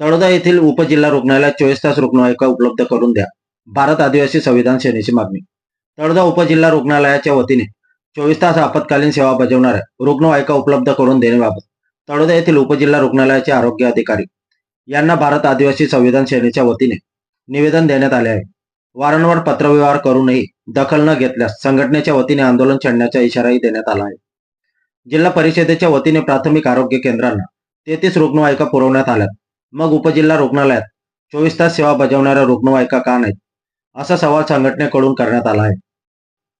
तळोदा येथील उपजिल्हा रुग्णालयात चोवीस तास रुग्णवाहिका उपलब्ध करून द्या. भारत आदिवासी संविधान सेनेची मागणी. तळोदा उपजिल्हा रुग्णालयाच्या वतीने चोवीस तास आपत्कालीन सेवा बजावणाऱ्या रुग्णवाहिका उपलब्ध करून देण्याबाबत तळोदा येथील उपजिल्हा रुग्णालयाचे आरोग्य अधिकारी यांना भारत आदिवासी संविधान सेनेच्या वतीने निवेदन देण्यात आले आहे. वारंवार पत्रव्यवहार करूनही दखल न घेतल्यास संघटनेच्या वतीने आंदोलन छेडण्याचा इशाराही देण्यात आला आहे. जिल्हा परिषदेच्या वतीने प्राथमिक आरोग्य केंद्रांना तेहतीस रुग्णवाहिका पुरवण्यात आल्यात. मग उपजिल्हा रुग्णालयात. चोवीस तास सेवा बजावणाऱ्या रुग्णवाहिका का नाहीत? असा सवाल संघटनेकडून करण्यात आला आहे.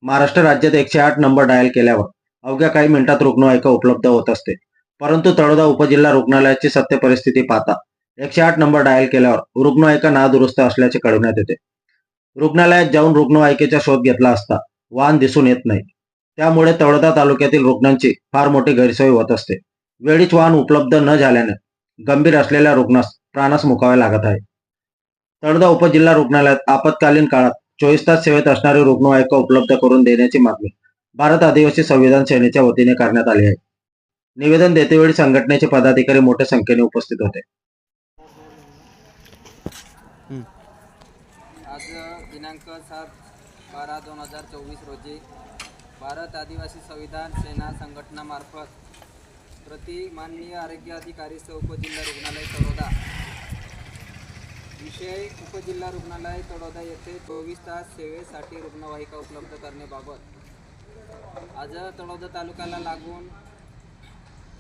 महाराष्ट्र राज्यात एकशे आठ नंबर डायल केल्यावर अवघ्या काही मिनिटात रुग्णवाहिका उपलब्ध होत असते. परंतु तळोदा उपजिल्हा रुग्णालयाची सत्य परिस्थिती पाहता एकशे आठ नंबर डायल केल्यावर रुग्णवाहिका नादुरुस्त असल्याचे कळवण्यात येते. रुग्णालयात जाऊन रुग्णवाहिकेचा शोध घेतला असता वाहन दिसून येत नाही. त्यामुळे तळोदा तालुक्यातील रुग्णांची फार मोठी गैरसोय होत असते. वेळीच वाहन उपलब्ध न झाल्याने गंभीर असलेल्या रुग्णास प्राणास मुकावे लागत आहे. तळोदा उपजिल्हा रुग्णालयात आपत्कालीन काळात चोवीस तास सेवेत असणारी रुग्णवाहिका उपलब्ध करून देण्याची मागणी भारत आदिवासी संविधान सेनेच्या वतीने करण्यात आली आहे. निवेदन देतेवेळी संघटनेचे पदाधिकारी मोठ्या संख्येने उपस्थित होते. आज दिनांक सात बारा दोन हजार चोवीस रोजी भारत आदिवासी संविधान सेना संघटनामार्फत प्रति माननीय आरोग्य अधिकारी सह उपजिल्हा रुग्णालय तळोदा. विषय उपजिल्हा रुग्णालय तळोदा येथे चोवीस तास सेवेसाठी रुग्णवाहिका उपलब्ध करण्याबाबत. आज तळोदा तालुक्याला लागून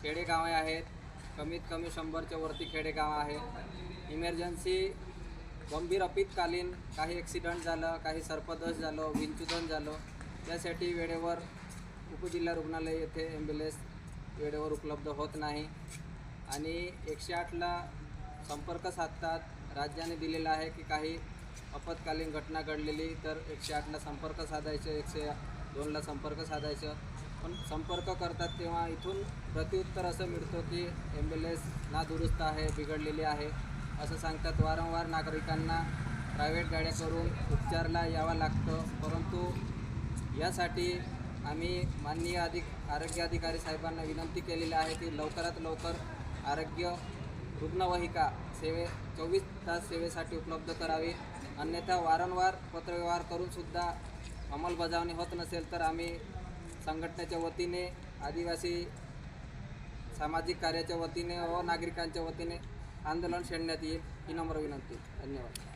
खेडेगावे आहेत. कमीत कमी शंभरच्या वरती खेडेगाव आहे. इमर्जन्सी गंभीर अपितकालीन काही ॲक्सिडंट झालं काही सर्पदोष झालं विंचुदन झालं. त्यासाठी वेळेवर उपजिल्हा रुग्णालय येथे ॲम्ब्युलन्स वेळेवर उपलब्ध होत नाही. आणि एकशे आठला संपर्क साधतात. राज्याने दिलेलं आहे की काही आपत्कालीन घटना घडलेली तर एकशे आठला संपर्क साधायचं एकशे दोनला संपर्क साधायचं. पण संपर्क करतात तेव्हा इथून प्रत्युत्तर असं मिळतो की ॲम्ब्युलन्स नादुरुस्त आहे बिघडलेली आहे असं सांगतात वारंवार नागरिकांना. प्रायव्हेट गाड्या करून उपचारला यावं लागतं. परंतु यासाठी आम्ही माननीय अधिक आरोग्य अधिकारी साहेबांना विनंती केलेली आहे की लवकरात लवकर आरोग्य रुग्णवाहिका सेवे चोवीस तास सेवेसाठी उपलब्ध करावी. अन्यथा वारंवार पत्रव्यवहार करूनसुद्धा अंमलबजावणी होत नसेल तर आम्ही संघटनेच्या वतीने आदिवासी सामाजिक कार्याच्या वतीने व नागरिकांच्या वतीने आंदोलन छेडण्यात येईल ही नम्र विनंती. धन्यवाद.